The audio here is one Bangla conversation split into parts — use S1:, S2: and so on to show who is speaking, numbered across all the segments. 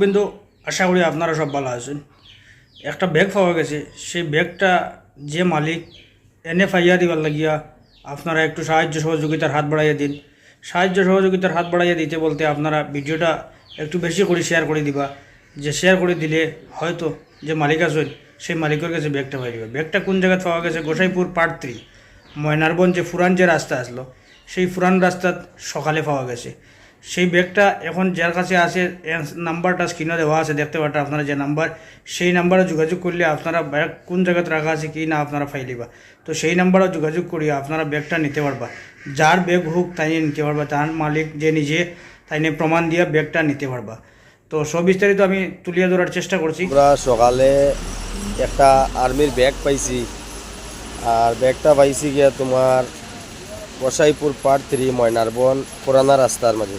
S1: বিন্দু, আশা করি আপনারা সব ভালো আছেন। একটা ব্যাগ পাওয়া গেছে, সেই ব্যাগটা যে মালিক এনে ফাইয়া দিবার লাগিয়া আপনারা একটু সাহায্য সহযোগিতার হাত বাড়াইয়া দিন। সাহায্য সহযোগিতার হাত বাড়াইয়া দিতে বলতে আপনারা ভিডিওটা একটু বেশি করে শেয়ার করে দিবা। যে শেয়ার করে দিলে হয়তো যে মালিক আছেন, সেই মালিকের কাছে ব্যাগটা পাই দিবা। ব্যাগটা কোন জায়গায় পাওয়া গেছে? গোসাইপুর পার্ট থ্রি ময়নারবন যে ফুরান যে রাস্তা আসলো, সেই ফুরান রাস্তাত সকালে পাওয়া গেছে। সেই ব্যাগটা এখন যার কাছে আছে নাম্বারটা স্ক্রিনে দেওয়া আছে, দেখতে পারেন আপনারা যে নাম্বার, সেই নাম্বারে যোগাযোগ করলে আপনারা ব্যাগ কোন জায়গাতে রাখা আছে কি না আপনারা ফাইলিবা তো সেই নাম্বারে যোগাযোগ করিয়া আপনারা ব্যাগটা নিতে পারবা। যার ব্যাগ হোক, তাই নিতে পারবা, তার মালিক যে নিজে, তাই নিয়ে প্রমাণ দিয়ে ব্যাগটা নিতে পারবা। তো সব বিস্তারিত আমি তুলিয়ে ধরার চেষ্টা করছি।
S2: আমরা সকালে একটা আর্মির ব্যাগ পাইছি। আর ব্যাগটা পাইছি গিয়া তোমার গোসাইপুর পার্ট থ্রি ময়নারবন পুরানা রাস্তার মাঝে।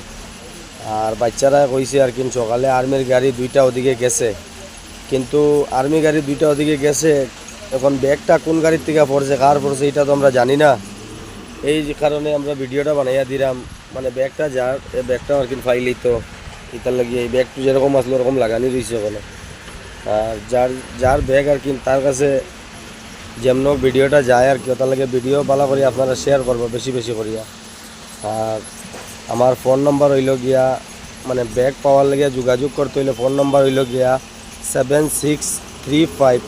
S2: আর বাচ্চারা কইছে আর কি, সকালে আর্মির গাড়ি দুইটা ওদিকে গেছে। কিন্তু আর্মি গাড়ি দুইটা ওদিকে গেছে, এখন ব্যাগটা কোন গাড়ির থেকে পড়ছে, কার পড়ছে, এটা তো আমরা জানি না। এই কারণে আমরা ভিডিওটা বানাইয়া দিলাম মানে ব্যাগটা যার ব্যাগটা আর কি ফাইলি তো এটার লাগিয়ে এই ব্যাগটা যেরকম আসলো ওরকম লাগানি রয়েছে ওখানে আর যার যার ব্যাগ আর কি, তার কাছে যেমন ভিডিওটা যায় আর কি, তার লাগে ভিডিও ভালো করি আপনারা শেয়ার করব, বেশি বেশি করিয়া। আর আমার ফোন নম্বর হইল গিয়া মানে ব্যাগ পাওয়ার লাগিয়া যোগাযোগ করতে হইলে ফোন নম্বর হইল গিয়া seven six three five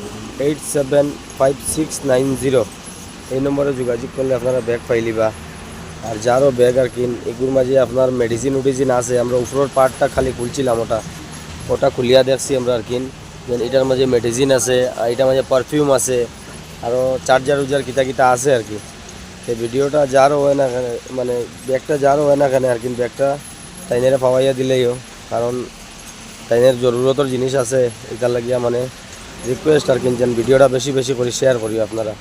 S2: eight seven five six nine zero এই নম্বরে যোগাযোগ করলে আপনারা ব্যাগ পাইলিবা আর যারও ব্যাগ আর কি এগুলোর মাঝে আপনার মেডিসিন উডিসিন আছে, আমরা উপরের পার্টটা খালি খুলছিলাম ওটা। ওটা খুলিয়া দেখছি আমরা আর কি। যে এটার মাঝে মেডিসিন আছে, আর এটার মাঝে পারফিউম আছে, আরও চার্জার উজার কিতা কিতা আছে আর কি। এই ভিডিওটা যারও হয় না কেন মানে ব্যাগটা যারও হয় না কেন, আর কিন্তু ব্যাগটা তাইনেরে পাওয়াইয়া দিলেইও কারণ টাইনের জরুরতর জিনিস আছে, এটার লাগিয়া মানে রিকোয়েস্ট আর কিনছেন ভিডিওটা বেশি বেশি করে শেয়ার করি আপনারা।